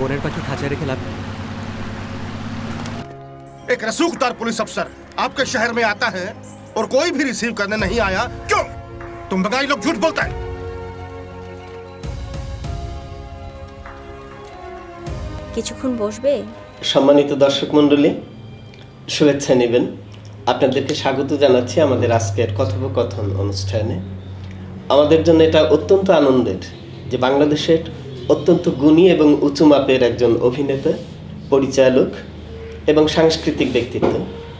বনের পাখি খাঁচা রেখে লাভ নেই। एक रसूखदार पुलिस अफसर आपके शहर में आता है और कोई भी रिसीव करने नहीं आया क्यों तुम बंगाली लोग झूठ बोलता है কিছুক্ষণ বসবে? সম্মানিত দর্শক মণ্ডলী শুভেচ্ছা নেবেন। আপনাদেরকে স্বাগত জানাচ্ছি আমাদের আজকের কথোপকথন অনুষ্ঠানে। আমাদের জন্য এটা অত্যন্ত আনন্দের যে বাংলাদেশের অত্যন্ত গুণী এবং উঁচু মাপের একজন অভিনেতা পরিচালক এবং সাংস্কৃতিক ব্যক্তিত্ব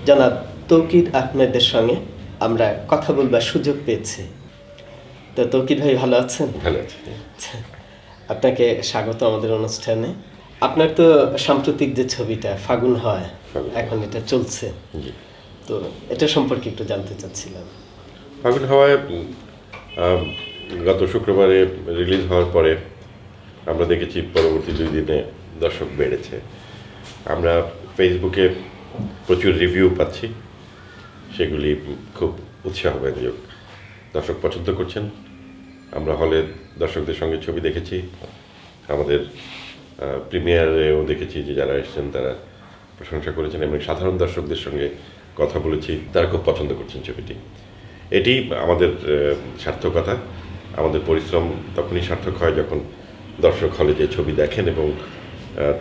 জনাব তৌকির আহমেদের সঙ্গে আমরা কথা বলবার সুযোগ পেয়েছি। তো তৌকির ভাই ভালো আছেন? ভালো আছি। আচ্ছা, আপনাকে স্বাগত আমাদের অনুষ্ঠানে। আপনার তো সাম্প্রতিক যে ছবিটা ফাগুন হয় ফাগুন। এখন এটা চলছে। তো এটা সম্পর্কে একটু জানতে চাচ্ছিলাম। ফাগুন হওয়ায় গত শুক্রবারে রিলিজ হওয়ার পরে আমরা দেখেছি পরবর্তী দুই দিনে দর্শক বেড়েছে। আমরা ফেসবুকে প্রচুর রিভিউ পাচ্ছি। সেগুলি খুব উৎসাহব্যঞ্জক। দর্শক পছন্দ করছেন। আমরা হলে দর্শকদের সঙ্গে ছবি দেখেছি। আমাদের প্রিমিয়ারেও দেখেছি যে যারা এসেছেন তারা প্রশংসা করেছেন এবং সাধারণ দর্শকদের সঙ্গে কথা বলেছি, তারা খুব পছন্দ করছেন ছবিটি। এটি আমাদের সার্থকতা, আমাদের পরিশ্রম তখনই সার্থক হয় যখন দর্শক হলে যে ছবি দেখেন এবং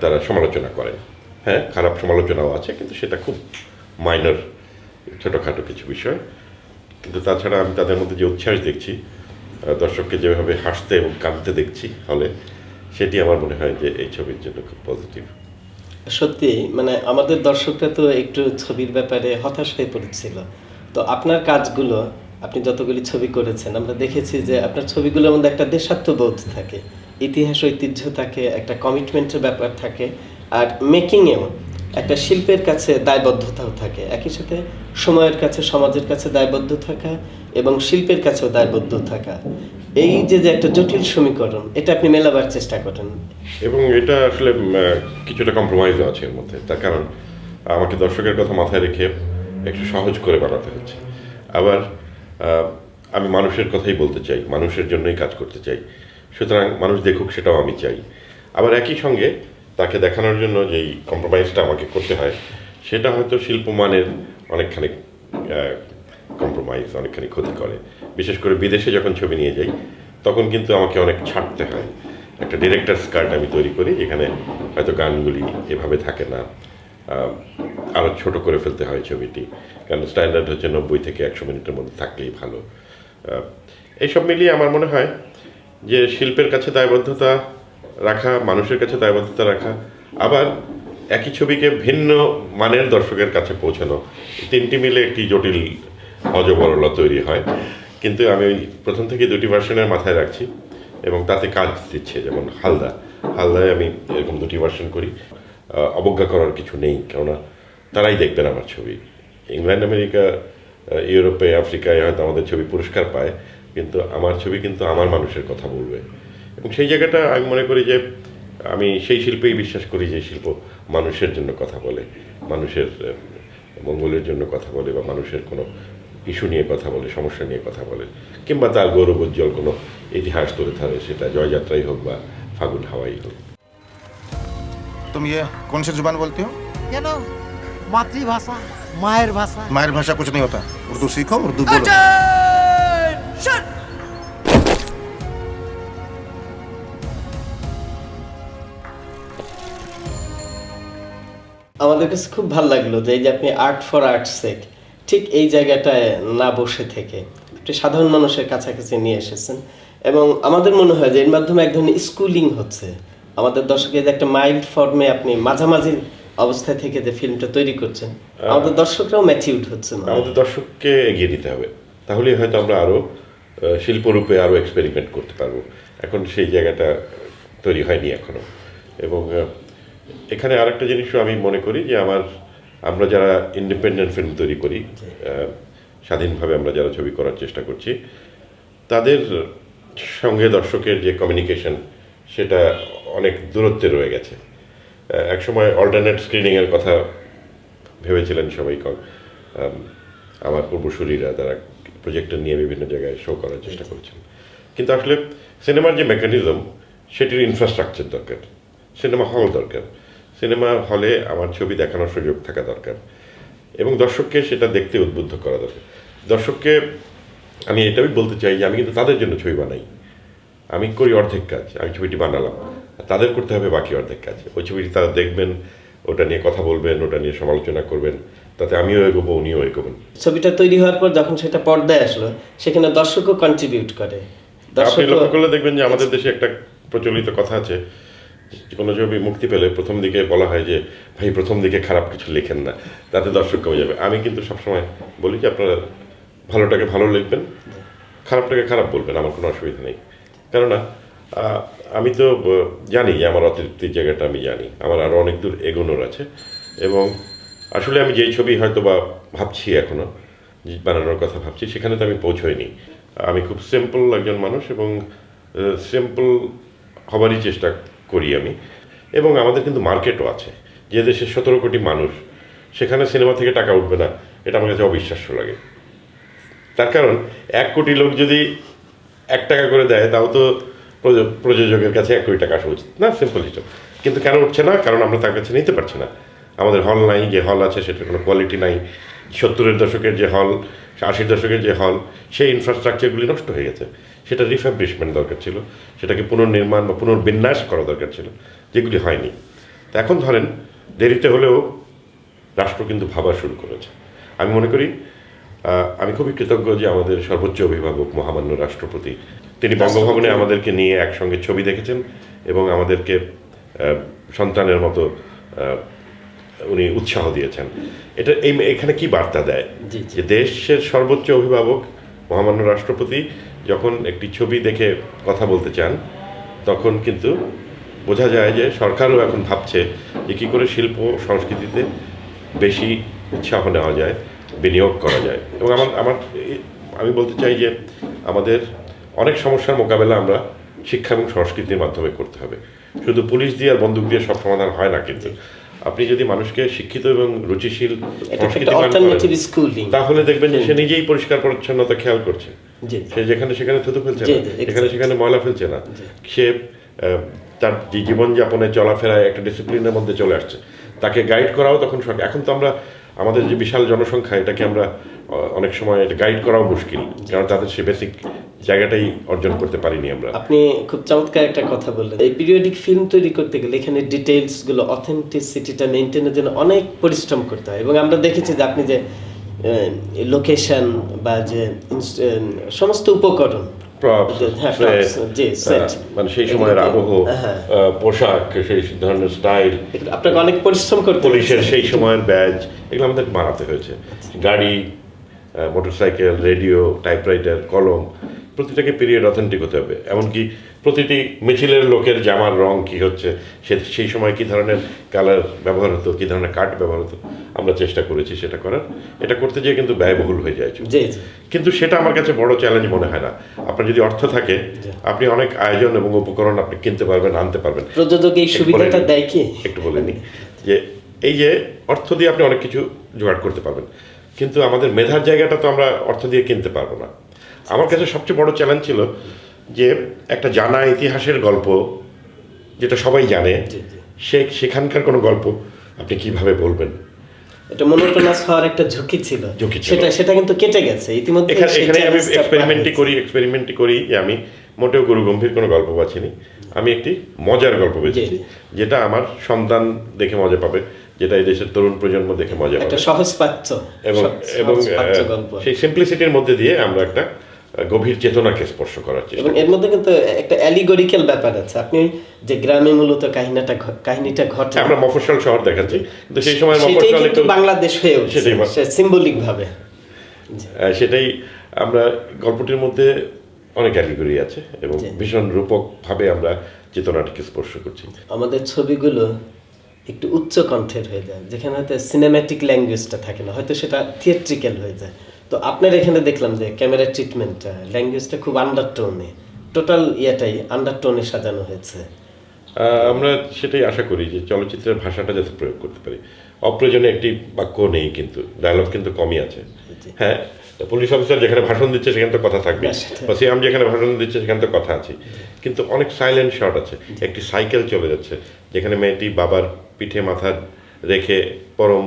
তারা সমালোচনা করেন। হ্যাঁ খারাপ সমালোচনাও আছে, কিন্তু সেটা খুব মাইনর, ছোটোখাটো কিছু বিষয়। কিন্তু তাছাড়া আমি তাদের মধ্যে যে উচ্ছ্বাস দেখছি দর্শককে যেভাবে হাসতে এবং কাঁদতে দেখছি হলে সেটি আমার মনে হয় যে এই ছবির জন্য খুব পজিটিভ সত্যি মানে আমাদের দর্শকরা তো একটু ছবির ব্যাপারে হতাশ হয়ে পড়েছিল। তো আপনার কাজগুলো, আপনি যতগুলি ছবি করেছেন, আমরা দেখেছি যে আপনার ছবিগুলোর মধ্যে একটা দেশাত্মবোধ থাকে, ইতিহাস, ঐতিহ্য থাকে, একটা কমিটমেন্টের ব্যাপার থাকে, আর মেকিংয়েও একটা শিল্পের কাছে দায়বদ্ধতাও থাকে। একই সাথে সময়ের কাছে, সমাজের কাছে দায়বদ্ধ থাকা এবং শিল্পের কাছেও দায়বদ্ধ থাকা। এই যে যে একটা জটিল সমীকরণ, এটা আপনি মেলাবার চেষ্টা করেন। এবং এটা আসলে কিছুটা কম্প্রোমাইজও আছে এর মধ্যে। তার কারণ, আমাকে দর্শকের কথা মাথায় রেখে একটু সহজ করে বানাতে হচ্ছে। আবার আমি মানুষের কথাই বলতে চাই, মানুষের জন্যই কাজ করতে চাই। সুতরাং মানুষ দেখুক, সেটাও আমি চাই। আবার একই সঙ্গে, তাকে দেখানোর জন্য যেই কম্প্রোমাইজটা আমাকে করতে হয়, সেটা হয়তো শিল্পমানের অনেকখানি কম্প্রোমাইজ অনেকখানি ক্ষতি করে। বিশেষ করে বিদেশে যখন ছবি নিয়ে যাই, তখন কিন্তু আমাকে অনেক ছাড়তে হয়। একটা ডিরেক্টরস কার্ড আমি তৈরি করি যেখানে হয়তো গানগুলি এভাবে থাকে না। আরও ছোট করে ফেলতে হয় ছবিটি। কারণ স্ট্যান্ডার্ড হচ্ছে নব্বই থেকে একশো মিনিটের মধ্যে থাকলেই ভালো। এইসব মিলিয়ে আমার মনে হয় যে শিল্পের কাছে দায়বদ্ধতা রাখা, মানুষের কাছে দায়বদ্ধতা রাখা, আবার একই ছবিকে ভিন্ন মানের দর্শকের কাছে পৌঁছানো, তিনটি মিলে একটি জটিল অজবরলা তৈরি হয়। কিন্তু আমি ওই প্রথম থেকে দুটি ভার্সনের মাথায় রাখছি এবং তাতে কাজ দিচ্ছে, যেমন হালদা। হালদায় আমি এরকম দুটি ভার্সন করি। অবজ্ঞা করার কিছু নেই, কেননা তারাই দেখবেন আমার ছবি। ইংল্যান্ড, আমেরিকা ইউরোপে, আফ্রিকায় হয়তো আমাদের ছবি পুরস্কার পায়, কিন্তু আমার ছবি কিন্তু আমার মানুষের কথা বলবে। এবং সেই জায়গাটা আমি মনে করি যে, আমি সেই শিল্পেই বিশ্বাস করি যে শিল্প মানুষের জন্য কথা বলে, মানুষের মঙ্গলের জন্য কথা বলে বা মানুষের কোনো ইস্যু নিয়ে কথা বলে সমস্যা নিয়ে কথা বলে কিংবা তার গৌরবোজ্জ্বল কোনো ইতিহাস তুলে ধরে সেটা জয়যাত্রাই হোক বা ফাগুন হাওয়াই হোক। তুমি কোন সে জুবান বলতে হো? কেন? মাতৃভাষা মায়ের ভাষা। মায়ের ভাষা কিছু নেই ওটা। উর্দু শিখো উর্দু বলো। আমাদের কাছে খুব ভালো লাগল যে আপনি আর্ট ফর আর্ট সেক ঠিক এই জায়গাটায় না বসে থেকে একটু সাধারণ মানুষের কাছাকাছি নিয়ে এসেছেন। এবং আমাদের মনে হয় যে এর মাধ্যমে এক ধরনের স্কুলিং হচ্ছে। আমাদের দর্শকের যে একটা মাইল্ড ফর্মে আপনি মাঝামাঝি অবস্থায় থেকে যে ফিল্মটা তৈরি করছেন আমাদের দর্শকরাও ম্যাচিউড হচ্ছে না আমাদের দর্শককে এগিয়ে দিতে হবে। তাহলেই হয়তো আমরা আরও শিল্পরূপে আরও এক্সপেরিমেন্ট করতে পারব। এখন সেই জায়গাটা তৈরি হয়নি এখনও এবং এখানে আরেকটা জিনিসও আমি মনে করি যে আমার আমরা যারা ইন্ডিপেন্ডেন্ট ফিল্ম তৈরি করি স্বাধীনভাবে আমরা যারা ছবি করার চেষ্টা করছি তাদের সঙ্গে দর্শকের যে কমিউনিকেশন সেটা অনেক দূরত্বে রয়ে গেছে। একসময় অল্টারনেট স্ক্রিনিংয়ের কথা ভেবেছিলেন সবাই আমার পূর্বসূরীরা তারা প্রজেক্টর নিয়ে বিভিন্ন জায়গায় শো করার চেষ্টা করেছেন। কিন্তু আসলে সিনেমার যে মেকানিজম সেটির ইনফ্রাস্ট্রাকচার দরকার। সিনেমা হল দরকার। সিনেমা হলে আমার ছবি দেখানোর সুযোগ থাকা দরকার। এবং দর্শককে সেটা দেখতে উদ্বুদ্ধ করা দরকার। দর্শককে আমি এটাই বলতে চাই যে আমি কিন্তু তাদের জন্য ছবি বানাই। আমি করি অর্ধেক কাজ আমি ছবিটি বানালাম। তাদের করতে হবে বাকি অর্ধেক কাজ। ওই ছবিটি তারা দেখবেন ওটা নিয়ে কথা বলবেন ওটা নিয়ে সমালোচনা করবেন। তাতে আমিও এগোবো উনিও এগোবেন। ছবিটা তৈরি হওয়ার পর যখন সেটা পর্দায় আসলো সেখানে দর্শকও কন্ট্রিবিউট করে। আপনি লক্ষ্য করলে দেখবেন যে আমাদের দেশে একটা প্রচলিত কথা আছে কোনো ছবি মুক্তি পেলে প্রথম দিকে বলা হয় যে, ভাই, প্রথম দিকে খারাপ কিছু লেখেন না। তাতে দর্শক কমে যাবে। আমি কিন্তু সবসময় বলি যে, আপনারা ভালোটাকে ভালো লিখবেন, খারাপটাকে খারাপ বলবেন, আমার কোনো অসুবিধা নেই। কেননা আমি তো জানি যে আমার অতৃপ্তির জায়গাটা আমি জানি। আমার আরও অনেক দূর এগোনোর আছে। এবং আসলে আমি যেই ছবি হয়তো বা ভাবছি এখনও বানানোর কথা ভাবছি, সেখানে তো আমি পৌঁছইনি। আমি খুব সিম্পল একজন মানুষ এবং সিম্পল হবারই চেষ্টা করি আমি। এবং আমাদের কিন্তু মার্কেটও আছে। যে দেশের সতেরো কোটি মানুষ, সেখানে সিনেমা থেকে টাকা উঠবে না, এটা আমার কাছে অবিশ্বাস্য লাগে। তার কারণ, এক কোটি লোক যদি এক টাকা করে দেয়, তাও তো প্রযোজ- প্রযোজকের কাছে এক কোটি টাকা আসা উচিত। না সিম্পল হিসাব। কিন্তু কেন উঠছে না? কারণ আমরা তার কাছে নিতে পারছি না। আমাদের হল নাই, যে হল আছে সেটার কোনো কোয়ালিটি নাই। সত্তরের দশকের যে হল আশির দশকের যে হল সেই ইনফ্রাস্ট্রাকচারগুলি নষ্ট হয়ে গেছে। সেটা রিফ্যাব্রিশমেন্ট দরকার ছিল সেটাকে পুনর্নির্মাণ বা পুনর্বিন্যাস করা দরকার ছিল যেগুলি হয়নি। তা এখন ধরেন দেরিতে হলেও রাষ্ট্র কিন্তু ভাবা শুরু করেছে। আমি মনে করি আমি খুবই কৃতজ্ঞ যে আমাদের সর্বোচ্চ অভিভাবক মহামান্য রাষ্ট্রপতি তিনি বঙ্গভবনে আমাদেরকে নিয়ে একসঙ্গে ছবি দেখেছেন এবং আমাদেরকে সন্তানের মতো উনি উৎসাহ দিয়েছেন। এটা এই এখানে কি বার্তা দেয়। যে দেশের সর্বোচ্চ অভিভাবক মহামান্য রাষ্ট্রপতি যখন একটি ছবি দেখে কথা বলতে চান তখন কিন্তু বোঝা যায় যে সরকারও এখন ভাবছে যে কী করে শিল্প সংস্কৃতিতে বেশি উৎসাহ নেওয়া যায় বিনিয়োগ করা যায়। এবং আমার আমার আমি বলতে চাই যে আমাদের অনেক সমস্যার মোকাবেলা আমরা শিক্ষা এবং সংস্কৃতির মাধ্যমে করতে হবে। শুধু পুলিশ দিয়ে আর বন্দুক দিয়ে সব সমাধান হয় না কিন্তু। আপনি যদি মানুষকে শিক্ষিত এবং রুচিশীল তাহলে দেখবেন যে সে নিজেই পরিষ্কার পরিচ্ছন্নতা খেয়াল করছে। সে যেখানে সেখানে থুতু ফেলছে না। এখানে সেখানে ময়লা ফেলছে না। সে তার যে জীবনযাপনে চলাফেরায় একটা ডিসিপ্লিনের মধ্যে চলে আসছে। তাকে গাইড করাও তখন সরকার এখন তো আমরা আমাদের যে বিশাল জনসংখ্যা এটাকে আমরা অনেক সময় গাইড করাও মুশকিল। কারণ তাদের সে বেসিক জায়গাটাই অর্জন করতে পারিনি আমরা। আপনি খুব চমৎকার একটা কথা বললেন। এই পিরিয়ডিক ফিল্ম তৈরি করতে গেলে এখানে ডিটেলসগুলো অথেন্টিসিটিটা মেনটেনের জন্য অনেক পরিশ্রম করতে হয়। এবং আমরা দেখেছি যে আপনি যে লোকেশন বা যে সমস্ত উপকরণ। মানে সেই সময়ের আবহ। পোশাক সেই ধরনের স্টাইল আপনাকে অনেক পরিশ্রম করতে পুলিশের সেই সময়ের ব্যাজ এগুলো আমাদের বানাতে হয়েছে। গাড়ি মোটরসাইকেল রেডিও টাইপরাইটার কলম প্রতিটাকে পিরিয়ড অথেন্টিক হতে হবে। এমনকি প্রতিটি মিছিলের লোকের জামার রং কি হচ্ছে সে সেই সময় কি ধরনের কালার ব্যবহার হতো কি ধরনের কাঠ ব্যবহার হতো আমরা চেষ্টা করেছি সেটা করার। এটা করতে যেয়ে কিন্তু ব্যয়বহুল হয়ে যায় কিন্তু সেটা আমার কাছে বড় চ্যালেঞ্জ মনে হয় না। আপনার যদি অর্থ থাকে আপনি অনেক আয়োজন এবং উপকরণ আপনি কিনতে পারবেন আনতে পারবেন। প্রযোজক এই একটু সুবিধাটা বলে নিই। দেয় কি? একটু বলে নিই যে এই যে অর্থ দিয়ে আপনি অনেক কিছু জোগাড় করতে পারবেন। কিন্তু আমাদের মেধার জায়গাটা তো আমরা অর্থ দিয়ে কিনতে পারব না। আমার কাছে সবচেয়ে বড় চ্যালেঞ্জ ছিল যে একটা জানা ইতিহাসের গল্প যেটা সবাই জানে। সে সেখানকার কোনো গল্প আপনি কীভাবে বলবেন? এটা মনোটোনাস হওয়ার একটা ঝুঁকি ছিল। সেটা সেটা কিন্তু কেটে গেছে। ইতিমধ্যে এখানে আমি এক্সপেরিমেন্টই করি এক্সপেরিমেন্টই করি যে আমি মোটেও গুরু গম্ভীর কোনো গল্প বাছিনি আমি একটি মজার গল্প বেছেছি যেটা আমার সন্তান দেখে মজা পাবে যেটা এই দেশের তরুণ প্রজন্ম দেখে মজা পাবে। একটা সহজ পাচ্য এবং এবং সেই সিম্পলিসিটির মধ্যে দিয়ে আমরা একটা গভীর চেতনাকে স্পর্শ করার চেষ্টা এবং এর মধ্যে কিন্তু একটা অ্যালিগরিক্যাল ব্যাপার আছে। আপনি যে গ্রামে মূলত কাহিনীটা কাহিনীটা ঘটে আমরা মফস্বল শহর দেখাচ্ছি। কিন্তু সেই সময় মফস্বল একটু বাংলাদেশ হয়ে উঠছে সিম্বলিক ভাবে। সেটাই আমরা গল্পটির মধ্যে অনেক ক্যাটেগরি আছে এবং। ভীষণ রূপকভাবে আমরা চেতনাটিকে স্পর্শ করছি। আমাদের ছবিগুলো একটু উচ্চ কণ্ঠের হয়ে যায় যেখানে হয়তো সিনেম্যাটিক ল্যাঙ্গুয়েজটা থাকে না হয়তো সেটা থিয়েট্রিক্যাল হয়ে যায়। তো আপনার এখানে দেখলাম যে ক্যামেরা ট্রিটমেন্টটা ল্যাঙ্গুয়েজটা খুব আন্ডারটোনে টোটাল ইয়েটাই আন্ডারটোনে সাজানো হয়েছে। আমরা সেটাই আশা করি যে চলচ্চিত্রের ভাষাটা যাতে প্রয়োগ করতে পারি। অপ্রয়োজনে একটি বাক্য নেই কিন্তু ডায়লগ কিন্তু কমই আছে। হ্যাঁ পুলিশ অফিসার যেখানে ভাষণ দিচ্ছে সেখানে তো কথা থাকবে সেটা- বা সিএম যেখানে ভাষণ দিচ্ছে সেখানে তো কথা আছে কিন্তু অনেক সাইলেন্ট শট আছে। একটি সাইকেল চলে যাচ্ছে। যেখানে মেয়েটি বাবার পিঠে মাথা রেখে পরম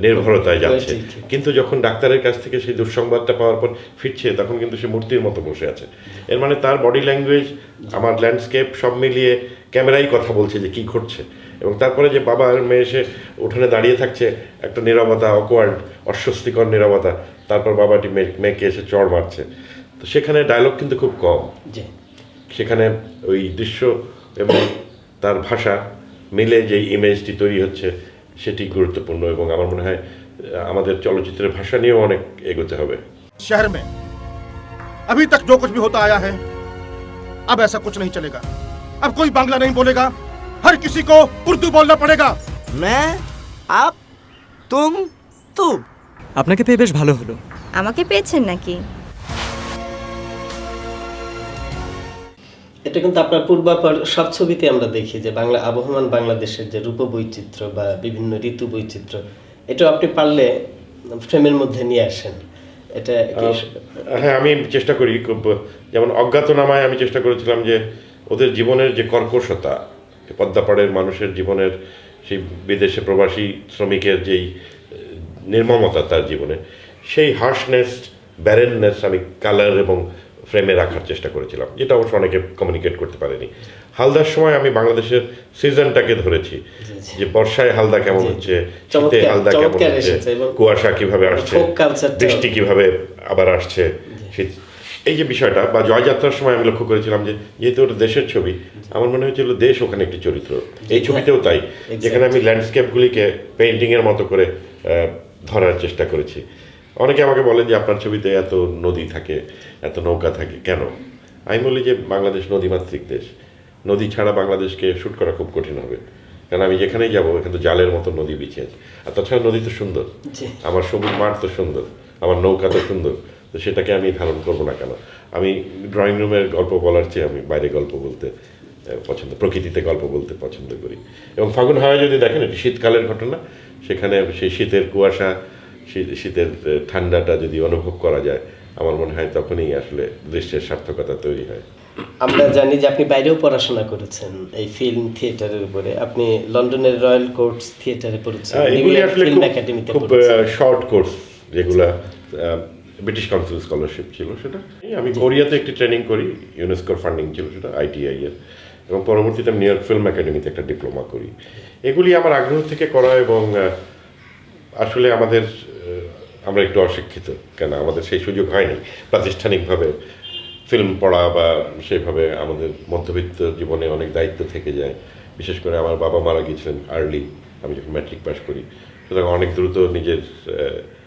নির্ভরতায় যাচ্ছে। ঠিক, ঠিক। কিন্তু যখন ডাক্তারের কাছ থেকে সেই দুঃসংবাদটা পাওয়ার পর ফিরছে তখন কিন্তু সে মূর্তির মতো বসে আছে। এর মানে তার বডি ল্যাঙ্গুয়েজ আমার ল্যান্ডস্কেপ সব মিলিয়ে ক্যামেরাই কথা বলছে যে কি ঘটছে। এবং তারপরে যে বাবা আর মেয়ে এসে উঠোনে দাঁড়িয়ে থাকছে একটা নিরবতা অকওয়ার্ড অস্বস্তিকর নিরবতা তারপর বাবাটি মেয়ে- মেয়েকে এসে চড় মারছে। তো সেখানে ডায়লগ কিন্তু খুব কম। সেখানে ওই দৃশ্য এবং তার ভাষা মিলে যে ইমেজটি তৈরি হচ্ছে সেটি গুরুত্বপূর্ণ এবং আমার মনে হয় আহ, আমাদের চলচ্চিত্রের ভাষা নিয়েও অনেক এগোতে হবে शहर में अभी तक जो कुछ भी होता आया है अब ऐसा कुछ नहीं चलेगा अब कोई बांग्ला नहीं बोलेगा हर किसी को उर्दू बोलना पड़ेगा मैं आप तुम तू আপনাকে পেয়ে বেশ ভালো হলো আমাকে পেয়েছেন নাকি এটা কিন্তু আপনার পূর্বাপর সব ছবিতে আমরা দেখি যে বাংলা, আবহমান বাংলাদেশের যে রূপ বৈচিত্র্য বা বিভিন্ন ঋতু বৈচিত্র্য এটা আপনি পারলে ফ্রেমের মধ্যে নিয়ে আসেন। এটা হ্যাঁ আমি চেষ্টা করি খুব, যেমন অজ্ঞাতনামায় আমি চেষ্টা করেছিলাম যে ওদের জীবনের যে কর্কশতা পদ্মাপাড়ের মানুষের জীবনের সেই বিদেশে প্রবাসী শ্রমিকের যেই নির্মমতা তার জীবনে, সেই হার্শনেস ব্যারেননেস আমি কালার এবং ফ্রেমে রাখার চেষ্টা করেছিলাম যেটা অবশ্য অনেকে কমিউনিকেট করতে পারেনি। হালদার সময় আমি বাংলাদেশের সিজনটাকে ধরেছি যে বর্ষায় হালদা কেমন। হচ্ছে শীতে হালদা কেমন হচ্ছে কুয়াশা কীভাবে আসছে বৃষ্টি কীভাবে আবার আসছে শীত এই যে বিষয়টা বা জয়যাত্রার সময় আমি লক্ষ্য করেছিলাম যে যেহেতু ওটা দেশের ছবি আমার মনে হয়েছিল দেশ ওখানে একটি চরিত্র। এই ছবিতেও তাই যেখানে আমি ল্যান্ডস্কেপগুলিকে পেন্টিং এর মতো করে ধরার চেষ্টা করেছি। অনেকে আমাকে বলেন যে আপনার ছবিতে এত নদী থাকে এত নৌকা থাকে কেন? আমি বলি যে বাংলাদেশ নদীমাতৃক দেশ। নদী ছাড়া বাংলাদেশকে শ্যুট করা খুব কঠিন হবে। কারণ আমি যেখানেই যাব এখানে তো জালের মতো নদী বিছিয়ে আছে। আর তাছাড়া নদী তো সুন্দর। আমার সবুজ মাঠ তো সুন্দর। আমার নৌকা তো সুন্দর। তো সেটাকে আমি ধারণ করব না কেন? আমি ড্রয়িং রুমের গল্প বলার চেয়ে আমি বাইরে গল্প বলতে পছন্দ প্রকৃতিতে গল্প বলতে পছন্দ করি। এবং ফাগুন হাওয়া যদি দেখেন এটি শীতকালের ঘটনা। সেখানে সেই শীতের কুয়াশা শীতের ঠান্ডাটা যদি অনুভব করা যায় আমার মনে হয় তখনই আসলে দৃশ্যের সার্থকতা তৈরি হয়। আমরা জানি যে আপনি বাইরেও পড়াশোনা করেছেন এই ফিল্ম থিয়েটারের উপরে। আপনি লন্ডনের রয়্যাল কোর্টস থিয়েটারে পড়েছেন হ্যাঁ, এগুলি আসলে ফিল্ম খুব- একাডেমিতে খুব শর্ট কোর্স যেগুলা ব্রিটিশ কাউন্সিল স্কলারশিপ ছিল সেটা। আমি কোরিয়াতে একটি ট্রেনিং করি ইউনেস্কোর ফান্ডিং ছিল সেটা আইটিআই এর। এবং পরবর্তীতে আমি নিউ ইয়র্ক ফিল্ম একাডেমিতে একটা ডিপ্লোমা করি। এগুলি আমার আগ্রহ থেকে করা এবং আসলে আমাদের আমরা একটু অশিক্ষিত, কেন? আমাদের সেই সুযোগ হয়নি। প্রাতিষ্ঠানিকভাবে ফিল্ম পড়া বা সেভাবে আমাদের মধ্যবিত্ত জীবনে অনেক দায়িত্ব থেকে যায়। বিশেষ করে আমার বাবা মারা গিয়েছিলেন আর্লি আমি যখন ম্যাট্রিক পাস করি। সুতরাং অনেক দ্রুত নিজের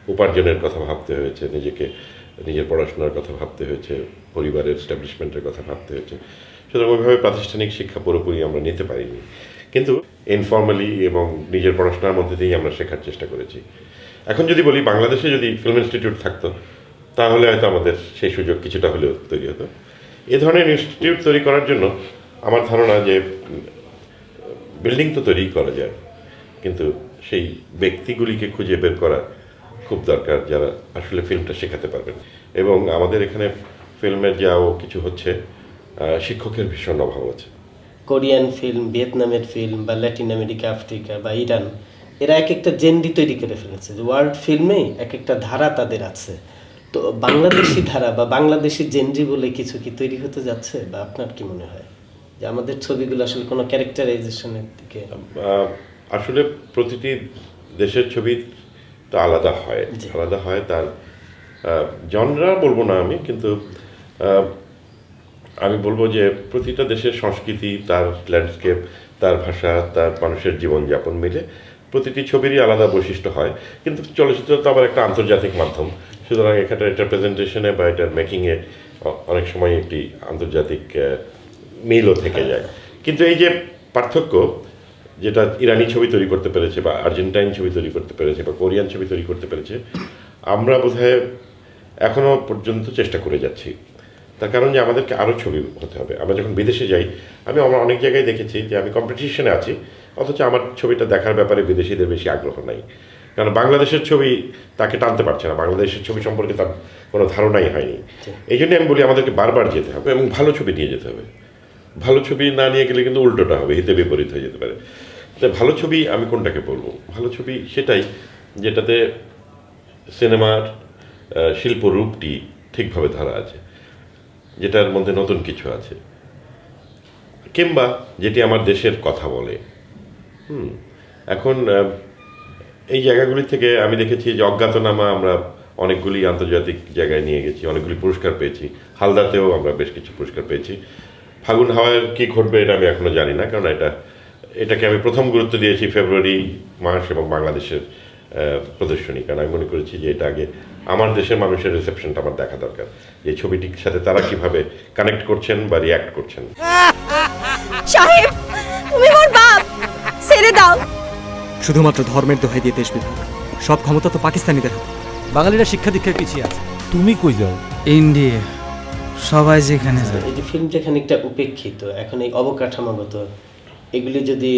উপার্জনের কথা ভাবতে হয়েছে, নিজেকে, নিজের পড়াশোনার কথা ভাবতে হয়েছে, পরিবারের স্ট্যাবলিশমেন্টের কথা ভাবতে হয়েছে। সুতরাং ওইভাবে প্রাতিষ্ঠানিক শিক্ষা পুরোপুরি আমরা নিতে পারিনি। কিন্তু ইনফর্মালি এবং নিজের পড়াশোনার মধ্যে দিয়েই আমরা শেখার চেষ্টা করেছি। এখন যদি বলি বাংলাদেশে যদি ফিল্ম ইনস্টিটিউট থাকতো, তাহলে হয়তো আমাদের সেই সুযোগ কিছুটা হলেও তৈরি হতো। এ ধরনের ইনস্টিটিউট তৈরি করার জন্য আমার ধারণা যে বিল্ডিং তো তৈরি করা যায়, কিন্তু সেই ব্যক্তিগুলিকে খুঁজে বের করা খুব দরকার যারা আসলে ফিল্মটা শেখাতে পারবেন। এবং আমাদের এখানে ফিল্মের যাও কিছু হচ্ছে শিক্ষকের ভীষণ অভাব আছে। কোরিয়ান ফিল্ম ভিয়েতনামের ফিল্ম বা ল্যাটিন আমেরিকা, আফ্রিকা বা ইরান এরা এক একটা জেন্ডি তৈরি করে ফেলেছে। যে ওয়ার্ল্ড ফিল্মেই এক একটা ধারা তাদের আছে। তো বাংলাদেশি ধারা বা বাংলাদেশি জেন্ডি বলে কিছু কি তৈরি হতে যাচ্ছে? বা আপনার কি মনে হয়? যে আমাদের ছবিগুলো আসলে কোনো ক্যারেক্টারাইজেশনের দিকে আসলে প্রতিটি দেশের ছবি তো আলাদা হয়। আলাদা হয় তার জনরা বলব না আমি কিন্তু আমি বলব যে প্রতিটা দেশের সংস্কৃতি তার ল্যান্ডস্কেপ তার ভাষা তার মানুষের জীবনযাপন মিলে প্রতিটি ছবিরই আলাদা বৈশিষ্ট্য হয়। কিন্তু চলচ্চিত্র তো আবার একটা আন্তর্জাতিক মাধ্যম। সুতরাং এখানে এটার প্রেজেন্টেশনে বা এটার মেকিংয়ে অনেক সময় একটি আন্তর্জাতিক মিলও থেকে যায়। কিন্তু এই যে পার্থক্য, যেটা ইরানি ছবি তৈরি করতে পেরেছে বা আর্জেন্টাইন ছবি তৈরি করতে পেরেছে বা কোরিয়ান ছবি তৈরি করতে পেরেছে, আমরা বোধহয় এখনও পর্যন্ত চেষ্টা করে যাচ্ছি। তার কারণ যে আমাদেরকে আরও ছবি হতে হবে। আমরা যখন বিদেশে যাই, আমি আমরা অনেক জায়গায় দেখেছি যে আমি কম্পিটিশনে আছি। অথচ আমার ছবিটা দেখার ব্যাপারে বিদেশিদের বেশি আগ্রহ নাই। কারণ বাংলাদেশের ছবি তাকে টানতে পারছে না। বাংলাদেশের ছবি সম্পর্কে তার কোনো ধারণাই হয়নি। এই জন্য আমি বলি আমাদেরকে বারবার যেতে হবে এবং ভালো ছবি নিয়ে যেতে হবে। ভালো ছবি না নিয়ে গেলে কিন্তু উল্টোটা হবে হিতে বিপরীত হয়ে যেতে পারে। তো ভালো ছবি আমি কোনটাকে বলব? ভালো ছবি সেটাই যেটাতে সিনেমার শিল্প রূপটি ঠিকভাবে ধরা আছে যেটার মধ্যে নতুন কিছু আছে। কিংবা যেটি আমার দেশের কথা বলে। হুম। এখন এই জায়গাগুলি থেকে আমি দেখেছি যে অজ্ঞাতনামা আমরা অনেকগুলি আন্তর্জাতিক জায়গায় নিয়ে গেছি, অনেকগুলি পুরস্কার পেয়েছি। হালদাতেও আমরা বেশ কিছু পুরস্কার পেয়েছি। ফাগুন হাওয়ার কি ঘটবে এটা আমি এখনও জানি না, কারণ এটা, এটাকে আমি প্রথম গুরুত্ব দিয়েছি ফেব্রুয়ারি মাস এবং বাংলাদেশের প্রদর্শনী। কারণ আমি মনে করেছি যে এটা আগে আমার দেশের মানুষের রিসেপশনটা আমার দেখা দরকার এই ছবিটির সাথে তারা কীভাবে কানেক্ট করছেন বা রিয়াক্ট করছেন। সাহেব, তুমি আমার বাপ! ছেড়ে দাও। শুধুমাত্র ধর্মের দোহাই দিয়ে দেশ বিভাগ। সব ক্ষমতা তো পাকিস্তানিদের হাতে। বাঙালিরা শিক্ষা দীক্ষায় পিছিয়ে আছে। তুমি কই যাও? ইন্ডিয়া। সবাই যেখানে যায় এই যে ফিল্মটা খানিকটা উপেক্ষিত এখন এই অবকাঠামোগত এগুলি যদি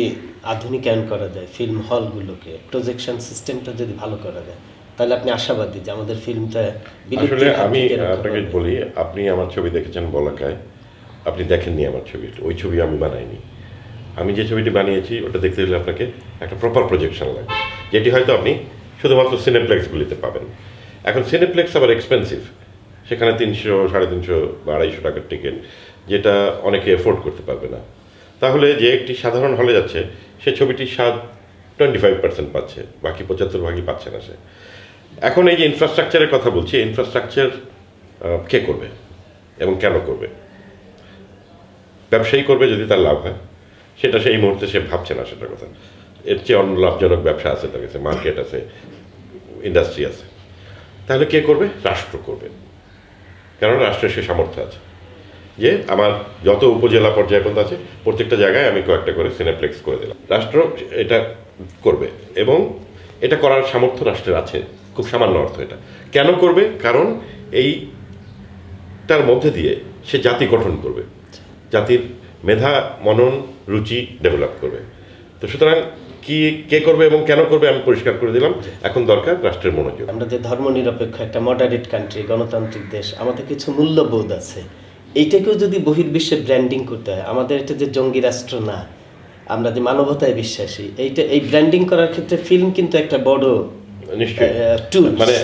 আধুনিকায়ন করা যায় ফিল্ম হলগুলোকে প্রজেকশন সিস্টেমটা যদি ভালো করা যায় তাহলে আপনি আশাবাদী যে আমাদের ফিল্মটা আসলে আমি আপনাকে বলি আপনি আমার ছবি দেখেছেন বলাকায়। আপনি দেখেননি আমার ছবি ওই ছবি আমি বানাইনি। আমি যে ছবিটি বানিয়েছি, ওটা দেখতে গেলে আপনাকে একটা প্রপার প্রজেকশন লাগবে। যেটি হয়তো আপনি শুধুমাত্র সিনেপ্লেক্সগুলিতে পাবেন। এখন সিনেপ্লেক্স আবার এক্সপেন্সিভ সেখানে তিনশো, সাড়ে তিনশো বা আড়াইশো টাকার টিকিট যেটা অনেকে এফোর্ড করতে পারবে না। তাহলে যে একটি সাধারণ হলে যাচ্ছে, সে ছবিটির স্বাদ টোয়েন্টি ফাইভ পার্সেন্ট পাচ্ছে, বাকি পঁচাত্তর ভাগই পাচ্ছে না সে। এখন এই যে ইনফ্রাস্ট্রাকচারের কথা বলছি ইনফ্রাস্ট্রাকচার কে করবে এবং কেন করবে? ব্যবসায়ী করবে যদি তার লাভ হয়। সেটা সেই মুহূর্তে সে ভাবছে না সেটার কথা। এর চেয়ে অন্য লাভজনক ব্যবসা আছে তার কাছে মার্কেট আছে ইন্ডাস্ট্রি আছে। তাহলে কে করবে? রাষ্ট্র করবে। কারণ রাষ্ট্রের সে সামর্থ্য আছে। যে আমার যত উপজেলা পর্যায়ে পর্যন্ত আছে, প্রত্যেকটা জায়গায় আমি কয়েকটা করে সিনেপ্লেক্স করে দিলাম। রাষ্ট্র এটা করবে এবং এটা করার সামর্থ্য রাষ্ট্রের আছে। খুব সামান্য অর্থ এটা। কেন করবে? কারণ এইটার মধ্যে দিয়ে সে জাতি গঠন করবে। জাতির মেধা মনন রুচি ডেভেলপ করবে। তো সুতরাং কি কে করবে এবং কেন করবে আমি পরিষ্কার করে দিলাম। এখন দরকার রাষ্ট্রের মনোযোগ। আমরা যে ধর্ম নিরপেক্ষ একটা মডারেট কান্ট্রি গণতান্ত্রিক দেশ আমাদের কিছু মূল্যবোধ আছে। এইটাকেও যদি বহির্বিশ্বে ব্র্যান্ডিং করতে হয় আমাদের এটা যে জঙ্গি রাষ্ট্র না আমরা যে মানবতায় বিশ্বাসী এইটা এই ব্র্যান্ডিং করার ক্ষেত্রে ফিল্ম কিন্তু একটা বড় নিশ্চয়ই। মানে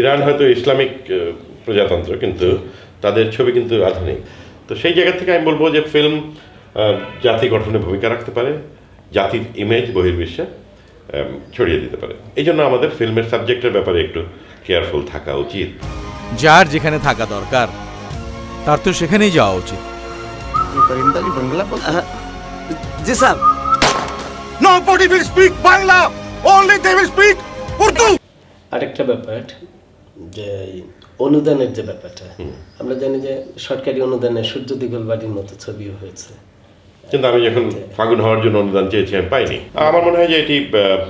ইরান হয়তো ইসলামিক প্রজাতন্ত্র কিন্তু তাদের ছবি কিন্তু আধুনিক। তো সেই জায়গা থেকে আমি বলবো যে ফিল্ম আহ, জাতি গঠনে ভূমিকা রাখতে পারে জাতির ইমেজ বহির্বিশ্বে আম, ছড়িয়ে দিতে পারে এই জন্য আমাদের ফিল্মের সাবজেক্টের ব্যাপারে একটু কেয়ারফুল থাকা উচিত যার যেখানে থাকা দরকার তার তো সেখানেই যাওয়া উচিত परिंदा भी बंगला बोलता जी साहब Nobody will speak Bangla. Only they will speak Urdu. আরেকটা ব্যাপার যে অনুদানের যে ব্যাপারটা আমরা জানি যে সরকারি অনুদানে সূর্য দিগল বাড়ির মতো ছবিও হয়েছে। কিন্তু আমি যখন ফাগুন হওয়ার জন্য অনুদান চেয়েছি আমি পাইনি। আমার মনে হয় যে এটি আহ,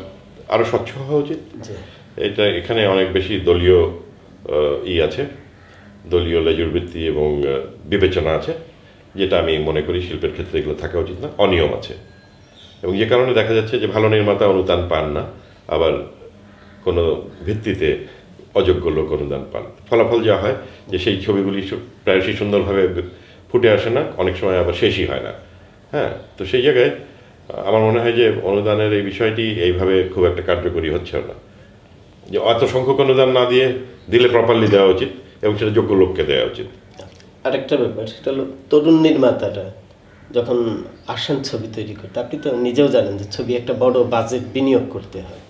আরও স্বচ্ছ হওয়া উচিত। এটা এখানে অনেক বেশি দলীয় ই আছে দলীয় লেজুর বৃত্তি এবং বিবেচনা আছে যেটা আমি মনে করি শিল্পের ক্ষেত্রে এগুলো থাকা উচিত না অনিয়ম আছে। এবং যে কারণে দেখা যাচ্ছে যে ভালো নির্মাতা অনুদান পান না আবার কোনো ভিত্তিতে অযোগ্য লোক অনুদান পান। ফলাফল যা হয় যে সেই ছবিগুলি প্রায়শই সুন্দরভাবে ফুটে আসে না, অনেক সময় আবার শেষই হয় না। হ্যাঁ তো সেই জায়গায় আমার মনে হয় যে অনুদানের এই বিষয়টি এইভাবে খুব একটা কার্যকরী হচ্ছে না। যে অত সংখ্যক অনুদান না দিয়ে দিলে প্রপারলি দেওয়া উচিত এবং সেটা যোগ্য লোককে দেওয়া উচিত। আরেকটা ব্যাপার, সেটা হলো তরুণ নির্মাতারা যখন আসেন ছবি তৈরি করতে, আপনি তো নিজেও জানেন যে ছবি একটা বড় বাজেট বিনিয়োগ করতে হয়।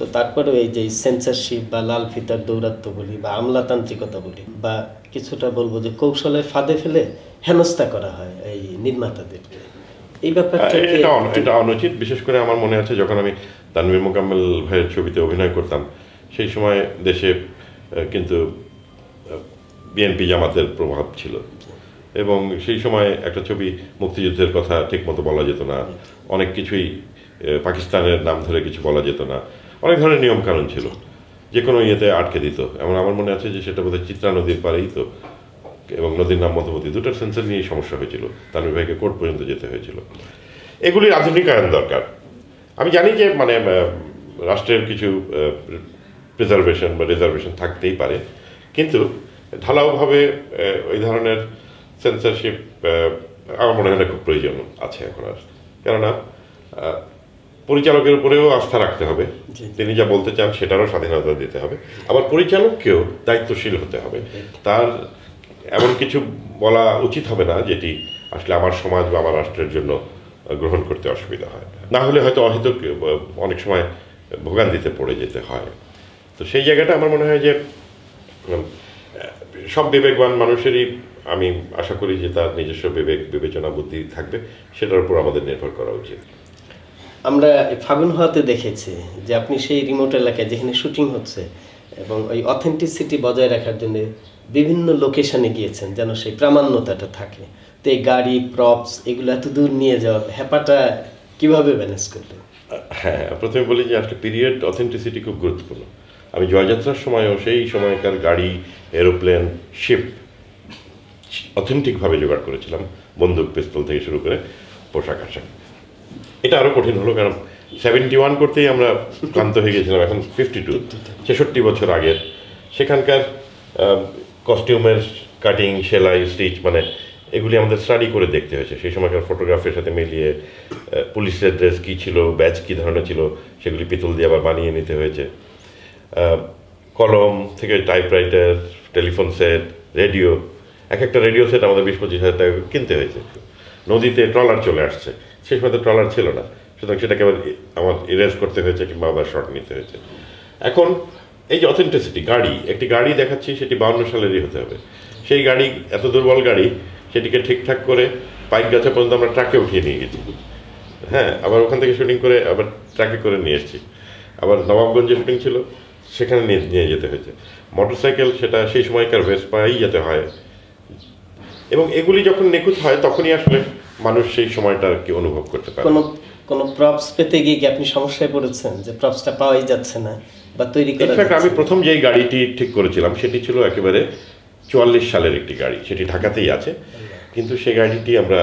তো তারপরেও এই যে সেন্সারশিপ বা লাল ফিতার দৌরাত্ম বলি বা আমলাতান্ত্রিকতা বলি বা কিছুটা বলব যে কৌশলের ফাঁদে ফেলে হেনস্থা করা হয় এই নির্মাতাদেরকে। এই ব্যাপারটা এটা অন- এটা অনুচিত বিশেষ করে আমার মনে আছে যখন আমি তানভীর মোকাম্মেল ভাইয়ের ছবিতে অভিনয় করতাম সেই সময় দেশে কিন্তু বিএনপি জামাতের প্রভাব ছিল। এবং সেই সময় একটা ছবি মুক্তিযুদ্ধের কথা ঠিকমতো বলা যেত না। অনেক কিছুই পাকিস্তানের নাম ধরে কিছু বলা যেত না। অনেক ধরনের নিয়ম কানুন ছিল। যে কোনো ইয়েতে আটকে দিত। এমন আমার মনে আছে যে সেটা বোধহয় চিত্রা নদীর পারেই তো, এবং নদীর নাম মধুমতি দুটোর সেন্সার নিয়ে সমস্যা হয়েছিল। তানভীর ভাইকে কোর্ট পর্যন্ত যেতে হয়েছিল। এগুলির আধুনিকায়ন দরকার। আমি জানি যে মানে রাষ্ট্রের কিছু প্রিজার্ভেশন বা রিজার্ভেশন থাকতেই পারে, কিন্তু ঢালাওভাবে ওই ধরনের সেন্সারশিপ আমার মনে হয় খুব প্রয়োজন আছে এখন আর। কেননা পরিচালকের উপরেও আস্থা রাখতে হবে। তিনি যা বলতে চান সেটারও স্বাধীনতা দিতে হবে। আবার পরিচালককেও দায়িত্বশীল হতে হবে। তার এমন কিছু বলা উচিত হবে না যেটি আসলে আমার সমাজ বা আমার রাষ্ট্রের জন্য গ্রহণ করতে অসুবিধা হয়। না হলে হয়তো অহেতুক অনেক সময় ভোগান্তিতে পড়ে যেতে হয়। তো সেই জায়গাটা আমার মনে হয় যে সব বিবেকবান মানুষেরই আমি আশা করি যে তার নিজস্ব বিবেক বিবেচনা বুদ্ধি থাকবে। সেটার উপর আমাদের নির্ভর করা উচিত। আমরা ফাগুন হওয়াতে দেখেছি যে আপনি সেই রিমোট এলাকায় যেখানে শুটিং হচ্ছে এবং ওই অথেন্টিসিটি বজায় রাখার জন্য বিভিন্ন লোকেশনে গিয়েছেন যেন সেই প্রামাণ্যতাটা থাকে। তো এই গাড়ি প্রপস এগুলো এত দূর নিয়ে যাওয়া হ্যাপাটা কীভাবে ম্যানেজ করলেন? হ্যাঁ প্রথমে বলি যে আসলে পিরিয়ড অথেন্টিসিটি খুব গুরুত্বপূর্ণ। আমি জয়যাত্রার সময়ও সেই সময়কার গাড়ি এরোপ্লেন শিপ অথেন্টিকভাবে জোগাড় করেছিলাম, বন্দুক পিস্তল থেকে শুরু করে পোশাক আশাক এটা আরও কঠিন হলো, কারণ সেভেন্টি ওয়ান করতেই আমরা ক্লান্ত হয়ে গেছিলাম, এখন ফিফটি টু ছেষট্টি বছর আগের। সেখানকার কস্টিউমের কাটিং সেলাই স্টিচ মানে এগুলি আমাদের স্টাডি করে দেখতে হয়েছে। সেই সময়কার ফটোগ্রাফের সাথে মিলিয়ে পুলিশের ড্রেস কী ছিল ব্যাচ কী ধরনের ছিল, সেগুলি পিতল দিয়ে আবার বানিয়ে নিতে হয়েছে। কলম থেকে টাইপরাইটার টেলিফোন সেট রেডিও এক একটা রেডিও সেট আমাদের বিশ পঁচিশ হাজার টাকা কিনতে হয়েছে। নদীতে ট্রলার চলে আসছে। সেই সময় ট্রলার ছিল না। সুতরাং সেটাকে আবার আমার ইরেজ করতে হয়েছে কিংবা আবার শর্ট নিতে হয়েছে। এখন এই যে অথেন্টিসিটি গাড়ি, একটি গাড়ি দেখাচ্ছি, সেটি বাউন্ন সালেরই হতে হবে। সেই গাড়ি, এত দুর্বল গাড়ি, সেটিকে ঠিকঠাক করে পাইক গাছা পর্যন্ত আমরা ট্রাকে উঠিয়ে নিয়ে গেছি। হ্যাঁ আবার ওখান থেকে শুটিং করে আবার ট্রাকে করে নিয়ে এসেছি। আবার নবাবগঞ্জে শুটিং ছিল, সেখানে নিয়ে নিয়ে যেতে হয়েছে। মোটরসাইকেল সেটা সেই সময়কার ভেসপাই যেতে হয়। এবং এগুলি যখন নিখুঁত হয়, তখনই আসলে মানুষ সেই সময়টা আর কি অনুভব করতে পারে? কোনো কোনো প্রপস পেতে গিয়ে কি আপনি সমস্যায় পড়েছেন যে প্রপসটা পাওয়াই যাচ্ছে না বা তৈরি করা ইনফ্যাক্ট আমি প্রথম যেই গাড়িটি ঠিক করেছিলাম সেটি ছিল একেবারে চুয়াল্লিশ সালের একটি গাড়ি সেটি ঢাকাতেই আছে। কিন্তু সেই গাড়িটি আমরা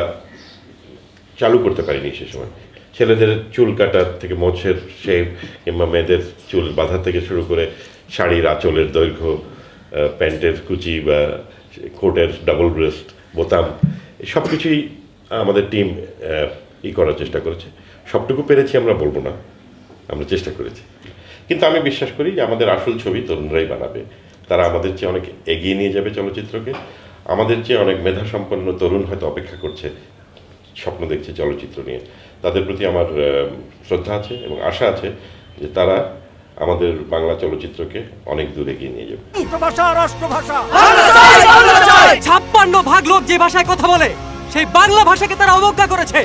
চালু করতে পারিনি সে সময়। ছেলেদের চুল কাটার থেকে মোছের শেভ কিংবা মেয়েদের চুল বাঁধা থেকে শুরু করে শাড়ির আঁচলের দৈর্ঘ্য প্যান্টের কুচি বা কোটের ডাবল ব্রেস্ট বোতাম সব কিছুই আমাদের টিম ই করার চেষ্টা করেছে। সবটুকু পেরেছি আমরা বলব না। আমরা চেষ্টা করেছি। কিন্তু আমি বিশ্বাস করি যে আমাদের আসল ছবি তরুণরাই বানাবে। তারা আমাদের চেয়ে অনেক এগিয়ে নিয়ে যাবে চলচ্চিত্রকে। আমাদের চেয়ে অনেক মেধাসম্পন্ন তরুণ হয়তো অপেক্ষা করছে স্বপ্ন দেখছে চলচ্চিত্র নিয়ে। তাদের প্রতি আমার শ্রদ্ধা আছে এবং আশা আছে যে তারা আমাদের বাংলা চলচ্চিত্রকে অনেক দূর এগিয়ে নিয়ে যাবে। ছাপ্পান্ন ভাগ লোক যে ভাষায় কথা বলে সেই বাংলা ভাষাকে তারা অবজ্ঞা করেছে।